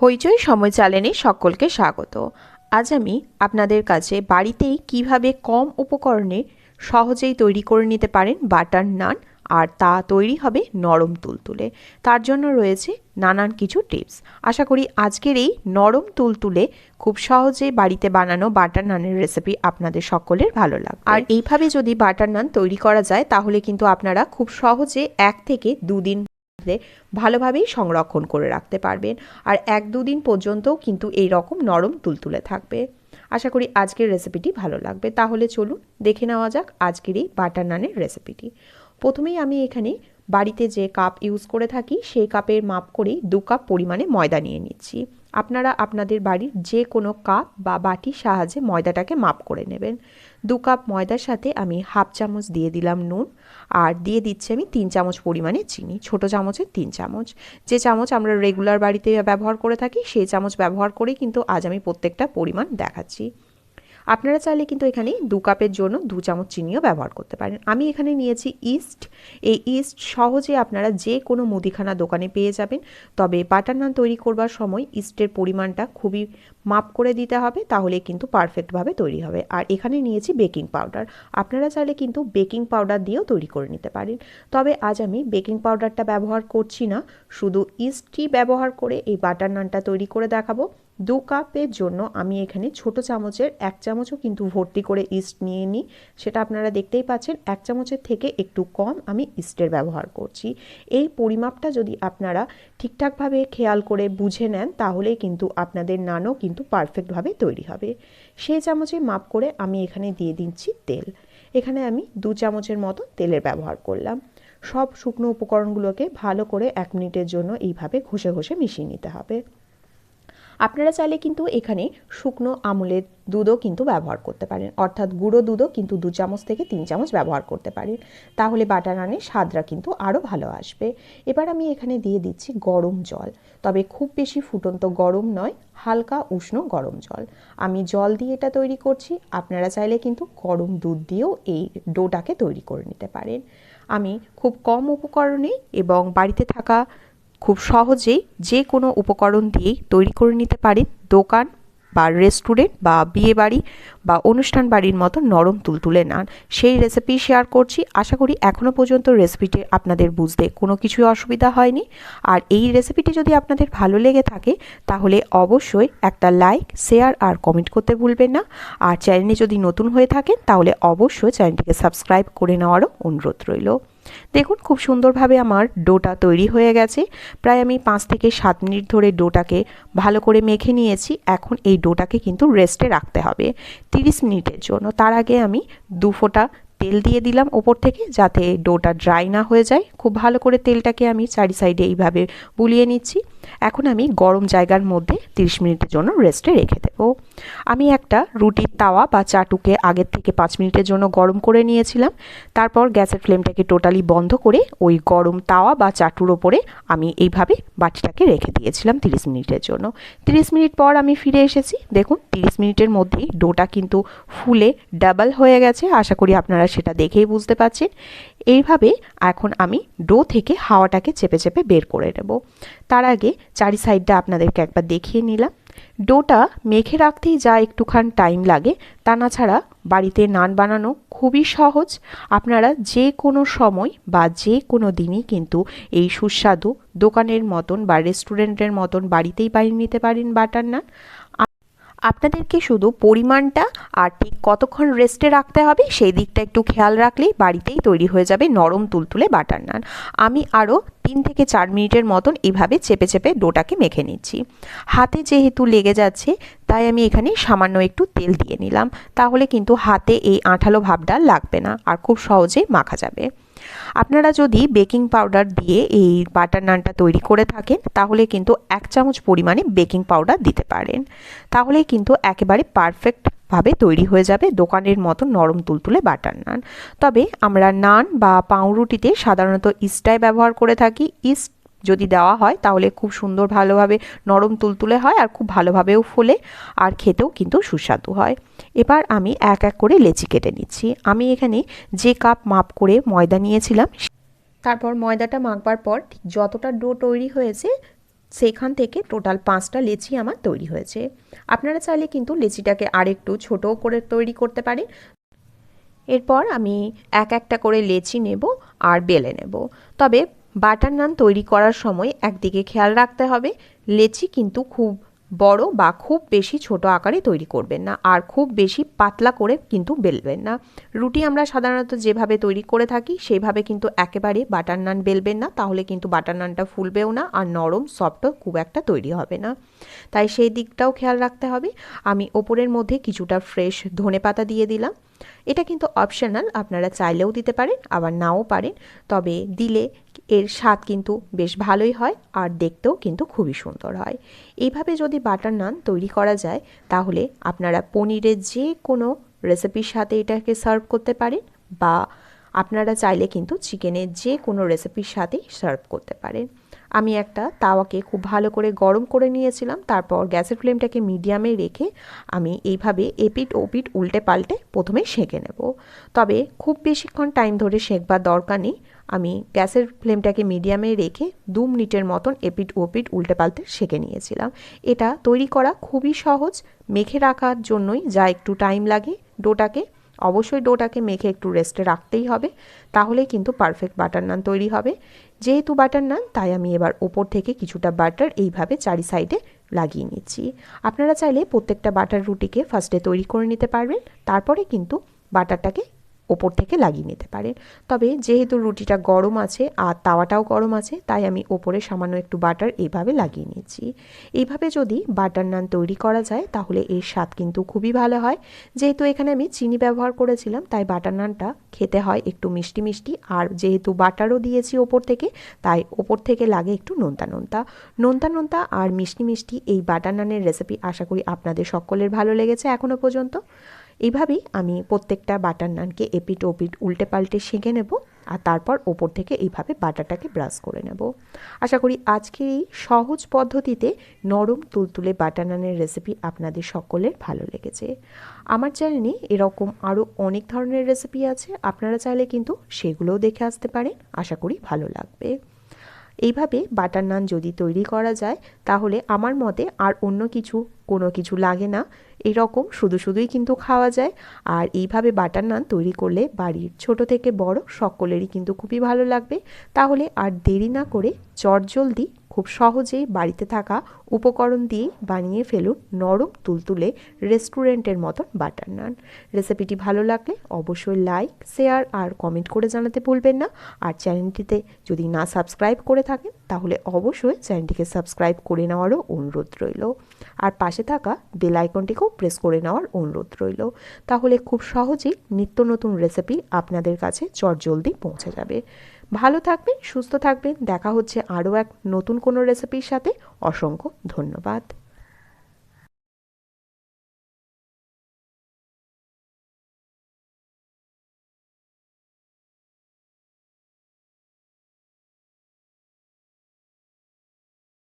হইচই সময় চ্যানেলে সকলকে স্বাগত। আজ আমি আপনাদের কাছে বাড়িতেই কীভাবে কম উপকরণে সহজেই তৈরি করে নিতে পারেন বাটার নান, আর তা তৈরি হবে নরম তুলতুলে। তার জন্য রয়েছে নানান কিছু টিপস। আশা করি আজকের এই নরম তুলতুলে খুব সহজে বাড়িতে বানানো বাটার নানের রেসিপি আপনাদের সকলের ভালো লাগবে। আর এইভাবে যদি বাটার নান তৈরি করা যায়, তাহলে কিন্তু আপনারা খুব সহজে এক থেকে দুদিন ভালোভাবেই সংরক্ষণ করে রাখতে পারবেন। আর এক দুদিন পর্যন্তও কিন্তু এই রকম নরম তুলতুলে থাকবে। আশা করি আজকের রেসিপিটি ভালো লাগবে। তাহলে চলুন দেখে নেওয়া যাক আজকের এই বাটার নানের রেসিপিটি প্রথমেই আমি এখানে বাড়িতে যে কাপ ইউজ করে থাকি, সেই কাপের মাপ করেই দু কাপ পরিমাণে ময়দা নিয়ে নিচ্ছি। আপনারা আপনাদের বাড়ির যে কোনো কাপ বা বাটির সাহায্যে ময়দাটাকে মাপ করে নেবেন। দু কাপ ময়দার সাথে আমি হাফ চামচ দিয়ে দিলাম নুন, আর দিয়ে দিচ্ছি আমি তিন চামচ পরিমাণে চিনি, ছোট চামচের তিন চামচ। যে চামচ আমরা রেগুলার বাড়িতে ব্যবহার করে থাকি, সেই চামচ ব্যবহার করেই কিন্তু আজ আমি প্রত্যেকটা পরিমাণ দেখাচ্ছি। আপনারা চাইলে কিন্তু এখানে দু কাপের জন্য দু চামচ চিনিও ব্যবহার করতে পারেন। আমি এখানে নিয়েছি ইস্ট। এই ইস্ট সহজে আপনারা যে কোনো মুদিখানা দোকানে পেয়ে যাবেন। তবে বাটার নান তৈরি করবার সময় ইস্টের পরিমাণটা খুবই মাপ করে দিতে হবে, তাহলে কিন্তু পারফেক্টভাবে তৈরি হবে। আর এখানে নিয়েছি বেকিং পাউডার। আপনারা চাইলে কিন্তু বেকিং পাউডার দিয়েও তৈরি করে নিতে পারেন। তবে আজ আমি বেকিং পাউডারটা ব্যবহার করছি না, শুধু ইস্টটি ব্যবহার করে এই বাটার নানটা তৈরি করে দেখাবো। দু কাপের জন্য আমি এখানে ছোট চামচের এক চামচও কিন্তু ভর্তি করে ইস্ট নিয়ে নিই। সেটা আপনারা দেখতেই পাচ্ছেন, এক চামচের থেকে একটু কম আমি ইস্টের ব্যবহার করছি। এই পরিমাপটা যদি আপনারা ঠিকঠাকভাবে খেয়াল করে বুঝে নেন, তাহলেই কিন্তু আপনাদের নানও কিন্তু পারফেক্টভাবে তৈরি হবে। সেই চামচে মাপ করে আমি এখানে দিয়ে দিচ্ছি তেল। এখানে আমি দু চামচের মতো তেলের ব্যবহার করলাম। সব শুকনো উপকরণগুলোকে ভালো করে এক মিনিটের জন্য এইভাবে ঘষে ঘষে মিশিয়ে নিতে হবে। আপনারা চাইলে কিন্তু এখানে শুকনো আমুলের দুধও কিন্তু ব্যবহার করতে পারেন। অর্থাৎ গুঁড়ো দুধও কিন্তু দু চামচ থেকে তিন চামচ ব্যবহার করতে পারেন। তাহলে বাটার নানের স্বাদরা কিন্তু আরও ভালো আসবে। এবার আমি এখানে দিয়ে দিচ্ছি গরম জল। তবে খুব বেশি ফুটন্ত গরম নয়, হালকা উষ্ণ গরম জল। আমি জল দিয়ে এটা তৈরি করছি। আপনারা চাইলে কিন্তু গরম দুধ দিয়েও এই ডোটাকে তৈরি করে নিতে পারেন। আমি খুব কম উপকরণে এবং বাড়িতে থাকা খুব সহজেই যে কোনো উপকরণ দিয়েই তৈরি করে নিতে পারেন। দোকান বা রেস্টুরেন্ট বা বিয়ে বাড়ি বা অনুষ্ঠান বাড়ির মতো নরম তুলতুলে নান। সেই রেসিপি শেয়ার করছি। আশা করি এখনও পর্যন্ত রেসিপিটি আপনাদের বুঝতে কোনো কিছুই অসুবিধা হয়নি। আর এই রেসিপিটি যদি আপনাদের ভালো লেগে থাকে, তাহলে অবশ্যই একটা লাইক শেয়ার আর কমেন্ট করতে ভুলবেন না। আর চ্যানেলে যদি নতুন হয়ে থাকেন, তাহলে অবশ্যই চ্যানেলটিকে সাবস্ক্রাইব করে নেওয়ারও অনুরোধ রইল। দেখুন, খুব সুন্দরভাবে আমার ডোটা তৈরি হয়ে গেছে। প্রায় আমি পাঁচ থেকে সাত মিনিট ধরে ডোটাকে ভালো করে মেখে নিয়েছি। এখন এই ডোটাকে কিন্তু রেস্টে রাখতে হবে তিরিশ মিনিটের জন্য। তার আগে আমি দু ফোঁটা তেল দিয়ে দিলাম। ওপর থেকে যাতে ডোটা ড্রাই না হয়ে যায়। খুব ভালো করে তেলটাকে আমি চারি সাইডে এইভাবে বুলিয়ে নিচ্ছি। এখন আমি গরম জায়গার মধ্যে 30 মিনিটের জন্য রেস্টে রেখে দেবো। আমি একটা রুটির তাওয়া বা চাটুকে আগের থেকে পাঁচ মিনিটের জন্য গরম করে নিয়েছিলাম। তারপর গ্যাসের ফ্লেমটাকে টোটালি বন্ধ করে ওই গরম তাওয়া বা চাটুর ওপরে আমি এইভাবে বাটিটাকে রেখে দিয়েছিলাম 30 মিনিটের জন্য। 30 মিনিট পর আমি ফিরে এসেছি। দেখুন 30 মিনিটের মধ্যেই ডোটা কিন্তু ফুলে ডাবল হয়ে গেছে। আশা করি আপনারা সেটা দেখেই বুঝতে পারছেন এইভাবে এখন আমি ডো থেকে হাওয়াটাকে চেপে চেপে বের করে নেব। তার আগে চারি সাইডটা আপনাদেরকে একবার দেখিয়ে নিলাম। ডোটা মেখে রাখতেই যা একটুখান টাইম লাগে, তা না ছাড়া বাড়িতে নান বানানো খুবই সহজ। আপনারা যে কোনো সময় বা যে কোনো দিনই কিন্তু এই সুস্বাদু দোকানের মতন বা রেস্টুরেন্টের মতন বাড়িতেই বানিয়ে নিতে পারেন বাটার নান। আপনাদেরকে শুধু পরিমাণটা আর ঠিক কতক্ষণ রেস্টে রাখতে হবে সেই দিকটা একটু খেয়াল রাখলেই বাড়িতেই তৈরি হয়ে যাবে নরম তুলতুলে বাটার নান আমি আরও তিন থেকে চার মিনিটের মতন এভাবে চেপে চেপে ডোটাকে মেখে নিচ্ছি। হাতে যেহেতু লেগে যাচ্ছে, তাই আমি এখানে সামান্য একটু তেল দিয়ে নিলাম। তাহলে কিন্তু হাতে এই আঠালো ভাবটা লাগবে না, আর খুব সহজে মাখা যাবে। আপনারা যদি বেকিং পাউডার দিয়ে এই বাটার নানটা তৈরি করে থাকেন, তাহলে কিন্তু এক চামচ পরিমাণে বেকিং পাউডার দিতে পারেন। তাহলে কিন্তু একেবারে পারফেক্ট ভাবে তৈরি হয়ে যাবে দোকানের মতো নরম তুলতুলে বাটার নান। তবে আমরা নান বা পাউরুটিতে সাধারণত ইস্টাই ব্যবহার করে থাকি। ইস্ট যদি দেওয়া হয়, তাহলে খুব সুন্দর ভালোভাবে নরম তুলতুলে হয় আর খুব ভালোভাবেও ফোলে আর খেতেও কিন্তু সুস্বাদু হয়। এবার আমি এক এক করে লেচি কেটে নিচ্ছি। আমি এখানে যে কাপ মাপ করে ময়দা নিয়েছিলাম, তারপর ময়দাটা মাখবার পর ঠিক যতটা ডো তৈরি হয়েছে, সেখান থেকে টোটাল পাঁচটা লেচি আমার তৈরি হয়েছে। আপনারা চাইলে কিন্তু লেচিটাকে আরেকটু ছোটও করে তৈরি করতে পারেন। এরপর আমি এক একটা করে লেচি নেব আর বেলে নেব। তবে বাটার নান তৈরি করার সময় একদিকে খেয়াল রাখতে হবে, লেচি কিন্তু খুব বড় বা খুব বেশি ছোট আকারে তৈরি করবেন না আর খুব বেশি পাতলা করে কিন্তু বেলবেন না। রুটি আমরা সাধারণত যেভাবে তৈরি করে থাকি সেইভাবে কিন্তু একেবারে বাটার নান বেলবেন না, তাহলে কিন্তু বাটার নানটা ফুলবেও না আর নরম সফটও খুব একটা তৈরি হবে না। তাই সেই দিকটাও খেয়াল রাখতে হবে। আমি ওপরের মধ্যে কিছুটা ফ্রেশ ধনে পাতা দিয়ে দিলাম। এটা কিন্তু অপশনাল আপনারা চাইলেও দিতে পারেন, আবার নাও পারেন। তবে দিলে এর স্বাদ কিন্তু বেশ ভালোই হয় আর দেখতেও কিন্তু খুবই সুন্দর হয়। এইভাবে যদি বাটার নান তৈরি করা যায়, তাহলে আপনারা পনিরের যে কোনো রেসিপির সাথে এটাকে সার্ভ করতে পারেন বা আপনারা চাইলে কিন্তু চিকেনের যে কোনো রেসিপির সাথেই সার্ভ করতে পারেন। আমি একটা তাওয়াকে খুব ভালো করে গরম করে নিয়েছিলাম, তারপর গ্যাসের ফ্লেমটাকে মিডিয়ামে রেখে আমি এইভাবে এপিট ওপিট উল্টে পাল্টে প্রথমে সেঁকে নেব। তবে খুব বেশিক্ষণ টাইম ধরে সেঁকবার দরকার নেই, আমি গ্যাসের ফ্লেমটাকে মিডিয়ামে রেখে দু মিনিটের মতন এপিট ওপিট উল্টে পাল্টে সেঁকে নিয়েছিলাম। এটা তৈরি করা খুবই সহজ, মেখে রাখার জন্যই যা একটু টাইম লাগে, ডোটাকে অবশ্যই ডোটাকে মেখে একটু রেস্টে রাখতেই হবে। তাহলেই কিন্তু পারফেক্ট বাটার নান তৈরি হবে। যেহেতু বাটার নান, তাই আমি এবার ওপর থেকে কিছুটা বাটার এইভাবে চারি সাইডে লাগিয়ে নিচ্ছি। আপনারা চাইলে প্রত্যেকটা বাটার রুটিকে ফার্স্টে তৈরি করে নিতে পারবেন। তারপরে কিন্তু বাটারটাকে ওপর থেকে লাগিয়ে নিতে পারেন। তবে যেহেতু রুটিটা গরম আছে আর তাওয়াটাও গরম আছে, তাই আমি ওপরে সামান্য একটু বাটার এইভাবে লাগিয়ে নিয়েছি এইভাবে যদি বাটার নান তৈরি করা যায়, তাহলে এর স্বাদ কিন্তু খুবই ভালো হয়। যেহেতু এখানে আমি চিনি ব্যবহার করেছিলাম, তাই বাটার নানটা খেতে হয় একটু মিষ্টি মিষ্টি। আর যেহেতু বাটারও দিয়েছি ওপর থেকে, তাই ওপর থেকে লাগে একটু নোনতা নোনতা। নোনতা নোনতা আর মিষ্টি মিষ্টি এই বাটার নানের রেসিপি আশা করি আপনাদের সকলের ভালো লেগেছে এখনও পর্যন্ত। এইভাবেই আমি প্রত্যেকটা বাটার নানকে এপিট ওপিট উল্টে পাল্টে সেঁকে নেব আর তারপর ওপর থেকে এইভাবে বাটারটাকে ব্রাশ করে নেব। আশা করি আজকের এই সহজ পদ্ধতিতে নরম তুলতুলে বাটার নানের রেসিপি আপনাদের সকলের ভালো লেগেছে। আমার চ্যানেলে এরকম আরও অনেক ধরনের রেসিপি আছে, আপনারা চাইলে কিন্তু সেগুলোও দেখে আসতে পারেন, আশা করি ভালো লাগবে। এইভাবে বাটার নান যদি তৈরি করা যায়, তাহলে আমার মতে আর অন্য কিছু কোনো কিছু লাগে না। এরকম শুধু শুধুই কিন্তু খাওয়া যায়। আর এইভাবে বাটার নান তৈরি করলে বাড়ির ছোট থেকে বড় সকলেরই কিন্তু খুবই ভালো লাগবে। তাহলে আর দেরি না করে চটজলদি খুব সহজেই বাড়িতে থাকা উপকরণ দিয়ে বানিয়ে ফেলুন নরম তুলতুলে রেস্টুরেন্টের মতন বাটার নান। রেসিপিটি ভালো লাগলে অবশ্যই লাইক, শেয়ার আর কমেন্ট করে জানাতে ভুলবেন না। আর চ্যানেলটিতে যদি না সাবস্ক্রাইব করে থাকেন, তাহলে অবশ্যই চ্যানেলটিকে সাবস্ক্রাইব করে নেওয়ারও অনুরোধ রইল। আর পাশে থাকা বেল আইকনটিকেও প্রেস করে নেওয়ার অনুরোধ রইল। তাহলে খুব সহজেই নিত্য নতুন রেসিপি আপনাদের কাছে চটজলদি পৌঁছে যাবে। ভালো থাকবেন সুস্থ থাকবেন। দেখা হচ্ছে আরও এক নতুন কোনো রেসিপির সাথে। অসংখ্য ধন্যবাদ।